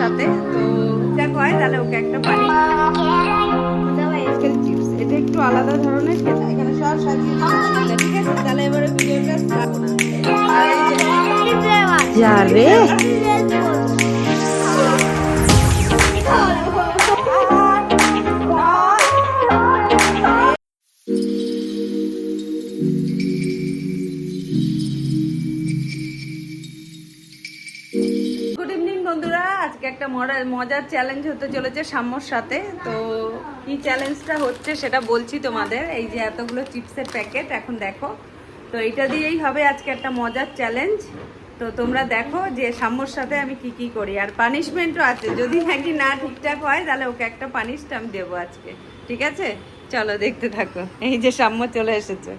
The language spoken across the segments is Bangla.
সাথে তো যাক হয় তাহলে ওকে একটা পানি এটা একটু আলাদা ধরনের এখানে সব সাজিয়ে ঠিক আছে তাহলে এবারে ভিডিওটা যাব না আর আজকে মজার চ্যালেঞ্জ হতে চলেছে সাম্যর সাথে। তো কি চ্যালেঞ্জটা হচ্ছে সেটা বলছি তোমাদের। এই যে এতগুলো চিপসের প্যাকেট এখন দেখো। তো এটা দিয়েই হবে আজকে একটা মজার চ্যালেঞ্জ তো তোমরা দেখো যে সাম্যর সাথে আমি কি কি করি। আর পানিশমেন্টও আছে। যদি নাকি না ঠিকঠাক হয় তাহলে ওকে একটা পানিশড আমি দেবো আজকে। ঠিক আছে? চলো দেখতে থাকো। এই যে সাম্য চলে এসেছে।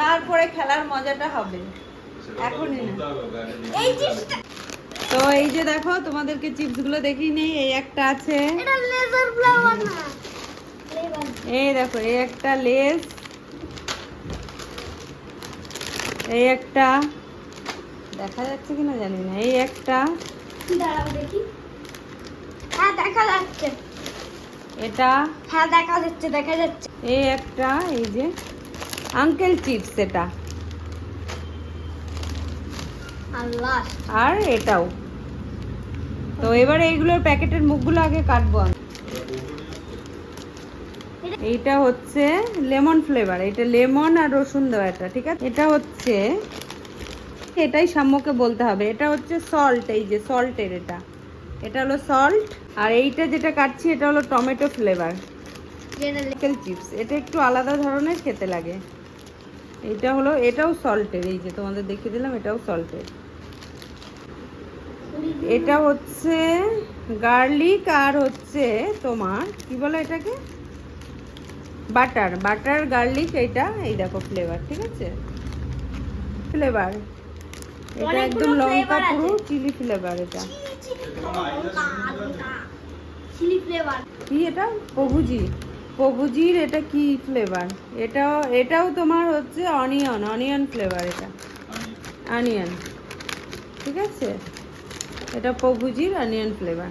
তারপরে খেলার মজাটা হবে। তো এই যে দেখো তোমাদেরকে চিপসগুলো দেখিয়ে নেই এই একটা আছে। এই দেখো এই একটা লেস এই একটা। দেখা যাচ্ছে কিনা জানি না এই একটা। দাঁড়াও দেখি। হ্যাঁ দেখা যাচ্ছে। এটা। হ্যাঁ দেখা যাচ্ছে দেখা যাচ্ছে। এই একটা এই যে। আঙ্কেল চিপস এটা। আর এটাও। তো এবারে এইগুলোর প্যাকেটের মুখগুলো আগে কাটবো আমি। এইটা হচ্ছে লেমন ফ্লেভার এটা লেমন আর রসুন দেওয়া এটা ঠিক আছে? এটা হচ্ছে এটাই সাম্যকে বলতে হবে। এটা হচ্ছে সল্ট এই যে সল্টের এটা। এটা হলো সল্ট আর এইটা যেটা কাটছি এটা হলো টমেটো ফ্লেভার। চিপস এটা একটু আলাদা ধরনের খেতে লাগে। এটা হলো এটাও সল্টের এই যে তোমাদের দেখিয়ে দিলাম এটাও সল্টের এটা হচ্ছে গার্লিক আর হচ্ছে তোমার কি বলে এটাকে? বাটার বাটার গার্লিক এটা এই দেখো ফ্লেভার ঠিক আছে? ফ্লেভার এটা একদম লঙ্কা পুরো চিলি ফ্লেভার এটা। কি এটা? প্রভুজি প্রভুজির এটা কি ফ্লেভার এটাও এটাও তোমার হচ্ছে অনিয়ন অনিয়ন ফ্লেভার এটা। অনিয়ন ঠিক আছে? এটা প্রভুজির অনিয়ন ফ্লেভার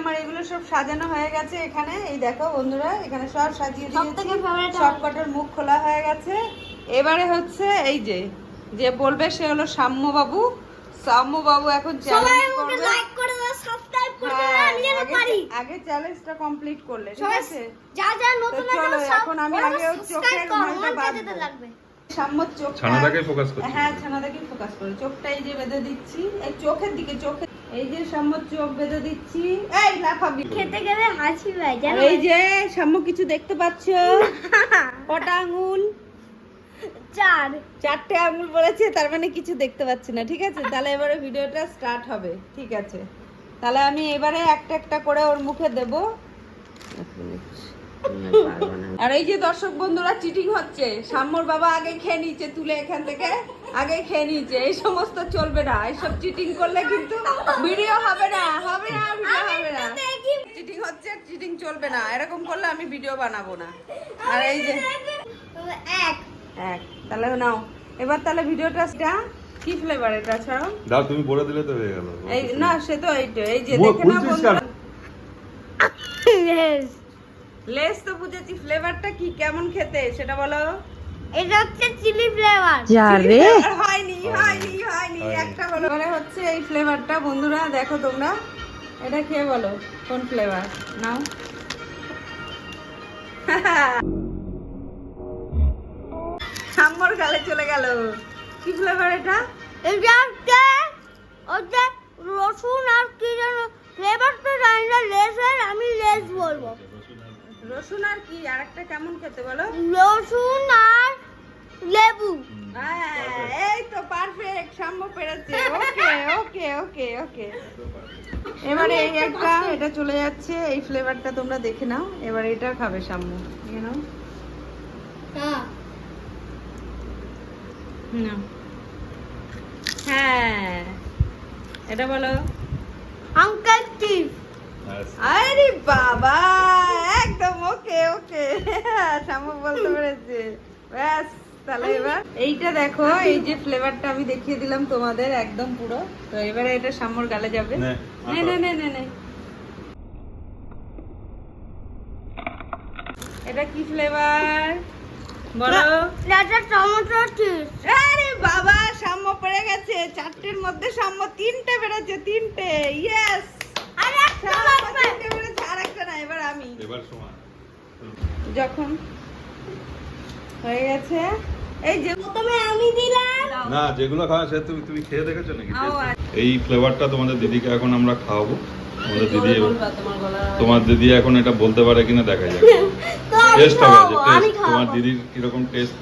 আমার এগুলো সব সাজানো হয়ে গেছে এখানে। এই দেখো বন্ধুরা এখানে সব সাজিয়ে দিয়েছি থেকে favorite সব কটার মুখ খোলা হয়ে গেছে। এবারে হচ্ছে এই যে যে বলবে সে হলো সাম্য বাবু সাম্য বাবু এখন সবাই চ্যালেঞ্জ আমাকে করবে। লাইক করে দাও সাবস্ক্রাইব করে দাও হ্যাঁ, আমি যেন পারি। আগে চ্যালেঞ্জটা কমপ্লিট করলে ঠিক আছে? যা যা নতুন চলো, আছে সব এখন আমি আগে চোখের রুমালটা আমার লাগবে। সাম্যর চোখ ছানাটাকে ফোকাস করছি। হ্যাঁ ছানাটাকেই ফোকাস করে। চোখটা এই যে বেঁধে দিচ্ছি এই চোখের দিকে চোখে এই যে সাম্যর চোখ বেঁধে দিচ্ছি। এই লাফাবি। খেতে গেলে হাসি পায় জানো? এই যে সাম্য কিছু দেখতে পাচ্ছ? কটা আঙুল? চার। চারটে আঙুল বলেছে তার মানে কিছু দেখতে পাচ্ছি না ঠিক আছে? তাহলে এবারে ভিডিওটা স্টার্ট হবে ঠিক আছে? তাহলে আমি এবারে একটা একটা করে ওর মুখে দেব। আর এই যে দর্শক বন্ধুরা চিটিং হচ্ছে। সাম্যর বাবা আগে খেয়ে নিচ্ছে তুলে এখান থেকে। আগে খেয়ে নিচ্ছে এই সমস্ত চলবে না এইসব চিটিং করলে কিন্তু ভিডিও হবে না হবে না ভিডিও হবে না। চিটিং হচ্ছে চিটিং চলবে না এরকম করলে আমি ভিডিও বানাবো না। আর এই যে এক। এক তাহলে নাও। এবার তাহলে ভিডিওটা স্টা- কি ফ্লেভার এটা ছাড়াও দাও তুমি বলে দিলে তো হয়ে গেল। এই না সে তো এইটা এই যে দেখে খুলছিস বন্ধুরা। লেস। তো বুঝেছি ফ্লেভারটা কি কেমন খেতে সেটা বলো। এটা হচ্ছে চিলি ফ্লেভার। যারে হয়নি হয়নি হয়নি। একটা হলো। মানে হচ্ছে এই ফ্লেভারটা বন্ধুরা দেখো তোমরা এটা খেয়ে বলো কোন ফ্লেভার? নাও। সাম্বর গালে চলে গেল। কি ফ্লেভার এটা? এটা হচ্ছে হচ্ছে রসুন আর কি যেন ফ্লেভারটা জানি না লেসের আমি লেস বলব। রসুন আর কি আরেকটা কেমন খেতে বলো? রসুন আর লেবু। হ্যাঁ, এই তো পারফেক্ট সাম্য পেরেছে। ওকে ওকে ওকে ওকে। এবারে এই একটা এটা চলে যাচ্ছে এই ফ্লেভারটা তোমরা দেখে নাও। এবার এটা খাবে সাম্য দেখে নাও। হ্যাঁ। হ্যাঁ। এটা বলো। আঙ্কেল চিপ আরে বাবা একদম ওকে ওকে। সাম্য বলতে পেরেছে। ব্যাস। তাহলে এবার এইটা দেখো এই যে ফ্লেভারটা আমি দেখিয়ে দিলাম তোমাদের একদম পুরো। তো এবারে এটা সামর গালে যাবে। নে, নে নে নে নে নে। এটা কি ফ্লেভার বলো। এটা টমেটো চিজ আরে বাবা সাম্য পড়ে গেছে। চারটের মধ্যে সাম্য তিনটে বেড়েছে তিনটে। ইয়েস আর তিনটে বেড়েছে আর একটা না এবার আমি। এবার যখন হয়ে গেছে এই যে প্রথমে আমি দিলাম। না যেগুলো খাওয়া সে তুমি তুমি খেয়ে দেখেছ নাকি? এই ফ্লেভারটা তোমাদের দিদিকে এখন আমরা খাওয়াবো। আমাদের দিদি তোমার দিদি এখন এটা বলতে পারে কিনা দেখা যাক। টেস্ট হবে আজকে। টেস্ট তোমার দিদির কীরকম টেস্ট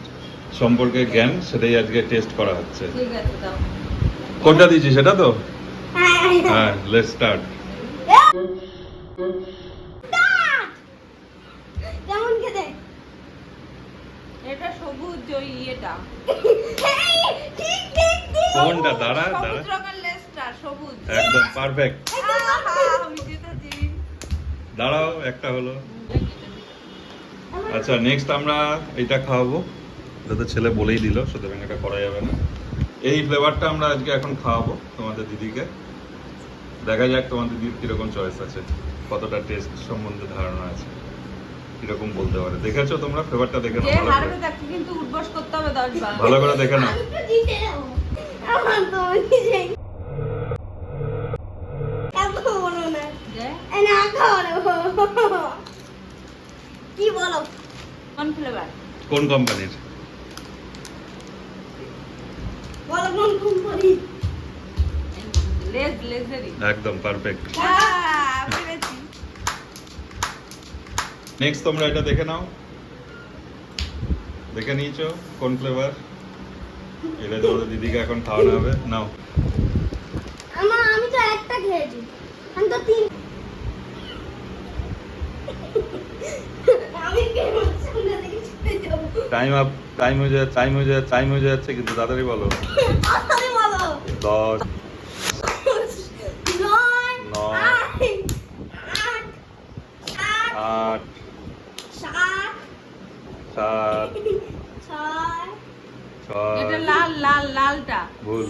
সম্পর্কে জ্ঞান সেটাই আজকে টেস্ট করা হচ্ছে। ঠিক আছে দাও। কোনটা দিয়েছি সেটা তো? হ্যাঁ। হ্যাঁ লেটস স্টার্ট কেমন খেতে এটা ওই ইয়েটা। কোনটা? দাঁড়া দাঁড়া। সবুজ। একদম পারফেক্ট দাঁড়াও একটা হলো। আচ্ছা নেক্সট আমরা এটা খাওয়াবো। এটা তো ছেলে বলেই দিল সুতরাং এটা করা যাবে না। এই ফ্লেভারটা আমরা আজকে এখন খাওয়াবো তোমাদের দিদিকে। দেখা যাক তোমাদের দিদির কীরকম চয়েস আছে কতটা টেস্ট সম্বন্ধে ধারণা আছে। কীরকম বলতে পারে? দেখেছ তোমরা? ফ্লেভারটা দেখে নাও ভালো হারবে করে তাকে কিন্তু উঠবস করতে হবে দশ বার। ভালো করে দেখে নাও। কি বলো? কোন ফ্লেভার? কোন কোম্পানির? বলো কোন কোম্পানি লেজ একদম পারফেক্ট। নেক্সট তোমরা এটা দেখে নাও। দেখে নিয়েছো কোন ফ্লেভার এটা তোমাদের দিদিকে এখন খাওয়ানো হবে। নাও। আমার আমি তো একটা খেয়েছি। আমি তো তিন টাইম আপ টাইম হয়ে যায় টাইম হয়ে যায় টাইম হয়ে যাচ্ছে কিন্তু তাড়াতাড়ি বলো। দশ। নয় আট। সাত এটা লাল লাল লালটা। ভুল।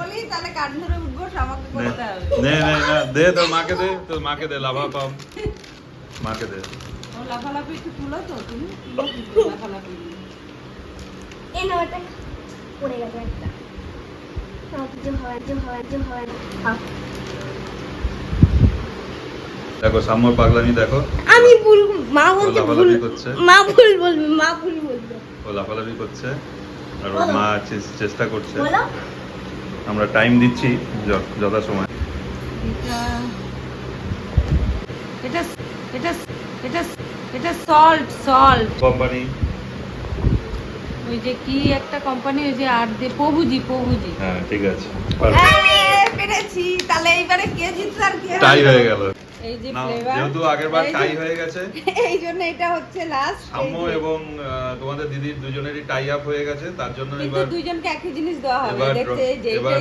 বলি তাহলে কান ধরে উঠবস আমাকে করতে হবে। নে নে নে, দে তোর মাকে দে তোর মাকে দে লাভা কম মাকে দে। ও লাফালাফি একটু তুলো তো তুমি লাফালাফি? এই পড়ে গেছে একটা। কিছু হয় কিছু হয় কিছু হয়। দেখো সামর পাগলামি দেখো। আমি ভুল মা বলতে ভুল। মা ভুল বলবে মা ভুল বলবে। ও লাফালাফি করছে আর মা চেষ্টা করছে। আমরা টাইম দিচ্ছি যথা সময়। এটা এটা এটা এটা সল্ট সল্ট কোম্পানি ওই যে কি একটা কোম্পানি ওই যে আর দে প্রভুজি প্রভুজি। হ্যাঁ ঠিক আছে। পেরেছি। তাহলে এইবারে কে জিতছে আর কে টাই হয়ে গেল। এই যে ফ্লেভার যেহেতু আগের বার টাই হয়ে গেছে। এই জন্য এটা হচ্ছে লাস্ট সাম্য এবং তোমাদের দিদির দুজনেরই টাই আপ হয়ে গেছে তার জন্য কিন্তু এবার দুইজনকে একই জিনিস দেওয়া হবে দেখতে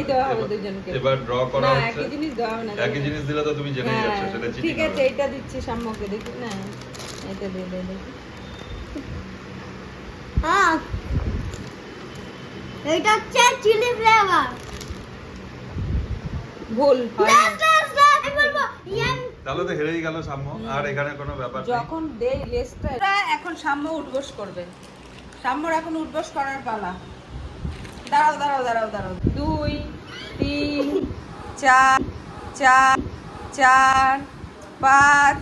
দেওয়া হবে এবার- দুজনকে। এবার ড্র করা না একই জিনিস দেওয়া হবে না একই জিনিস দিলে তো তুমি জেনে হ্যাঁ, যাচ্ছ সেটা চিটিং ঠিক আছে এটা দিচ্ছি সাম্যকে দেখি। না এটা দিয়ে দে দেখি। হ্যাঁ এটা হচ্ছে চিলি ফ্লেভার ভুল হয় তাহলে তো হেরেই গেল সাম্য আর এখানে কোনো ব্যাপার নেই। যখন দেই লেসটা এখন সাম্য উঠবস করবে। সাম্যর এখন উঠবস করার পালা। দাঁড়াও দাঁড়াও দাঁড়াও দাঁড়াও। দুই তিন চার চার চার পাঁচ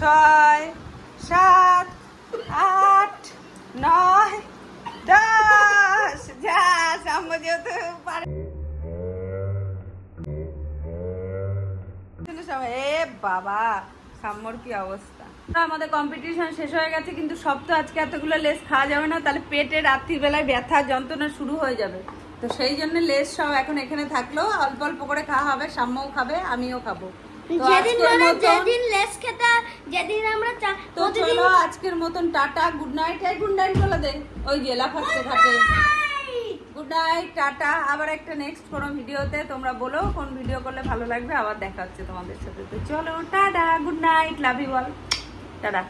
ছয় সাত আট নয় দশ যা সাম্য যেহেতু পারে সবাই- এ বাবা সাম্যর কি অবস্থা? আমাদের কম্পিটিশন শেষ হয়ে গেছে কিন্তু সব তো আজকে এতগুলো লেস খাওয়া যাবে না তাহলে পেটে রাত্রিবেলায় ব্যথা যন্ত্রণা শুরু হয়ে যাবে। তো সেই জন্য লেস সব এখন এখানে থাকল অল্প অল্প করে খাওয়া হবে সাম্যও খাবে আমিও খাব। মানে যেদিন লেস খেতে যেদিন আমরা তো চলো আজকের মতন টাটা গুড নাইট এই গুড নাইট বলে দে। ওই গেলা লাফাচ্ছে থাকে। Good night tata. আবার একটা নেক্সট কোনো ভিডিওতে তোমরা বলো কোন ভিডিও করলে ভালো লাগবে আবার দেখা হচ্ছে তোমাদের সাথে। তো চলো tata good night love you all tata.